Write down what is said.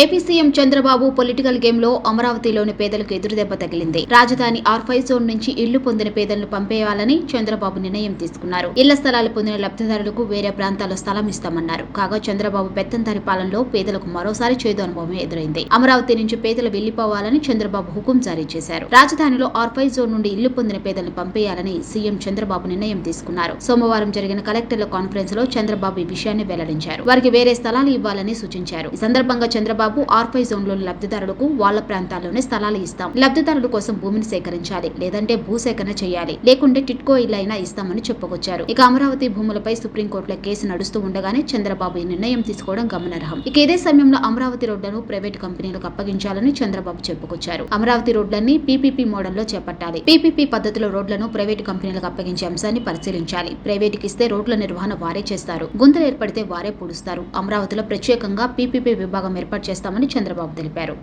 AP CM Chandrababu political గేమ్లో అమరావతిలోని పేదలకు ఎదురుదెబ్బ తగిలింది. రాజధాని ఆర్ ఫైవ్ జోన్ నుంచి ఇళ్ళు పొందిన పేదలను పంపేయాలని చంద్రబాబు నిర్ణయం తీసుకున్నారు. ఇళ్ళ స్థలాలు పొందిన లబ్ధిదారులకు వేరే ప్రాంతాల్లో స్థలం ఇస్తామన్నారు. కాగా చంద్రబాబు పెత్తందారి పాలనలో పేదలకు మరోసారి చేదు అనుభవం ఎదురైంది. అమరావతి నుంచి పేదలు వెళ్ళిపోవాలని చంద్రబాబు హుకుం జారీ చేశారు. రాజధానిలో ఆర్ ఫైవ్ జోన్ నుండి ఇల్లు పొందిన పేదలను పంపేయాలని సీఎం చంద్రబాబు నిర్ణయం తీసుకున్నారు. సోమవారం జరిగిన కలెక్టర్ల కాన్ఫరెన్స్లో చంద్రబాబు ఈ విషయాన్ని వెల్లడించారు. వారికి వేరే స్థలాలు ఇవ్వాలని సూచించారు. ఈ సందర్భంగా చంద్రబాబు ఆర్ఫై జోన్లోని లబ్ధిదారులకు వాళ్ళ ప్రాంతాల్లోనే స్థలాలు ఇస్తాం. లబ్ధిదారుల కోసం భూమిని సేకరించాలి లేదంటే భూసేకరణ చేయాలి. లేకుంటే టిట్కో ఇల్లు అయినా ఇస్తామని చెప్పుకొచ్చారు. ఇక అమరావతి భూములపై సుప్రీంకోర్టులో కేసు నడుస్తూ ఉండగానే చంద్రబాబు ఈ నిర్ణయం తీసుకోవడం గమనార్హం. ఇక ఇదే సమయంలో అమరావతి రోడ్లను ప్రైవేట్ కంపెనీలకు అప్పగించాలని చంద్రబాబు చెప్పుకొచ్చారు. అమరావతి రోడ్లన్నీ పీపీపీ మోడల్లో చేపట్టాలి. పీపీపీ పద్ధతిలో రోడ్లను ప్రైవేట్ కంపెనీలకు అప్పగించే అంశాన్ని పరిశీలించాలి. ప్రైవేటుకి ఇస్తే రోడ్ల నిర్వహణ వారే చేస్తారు. గుంతలు ఏర్పడితే వారే పూడుస్తారు. అమరావతిలో ప్రత్యేకంగా పీపీపీ విభాగం ఏర్పాటు చేస్తామని చంద్రబాబు తెలిపారు.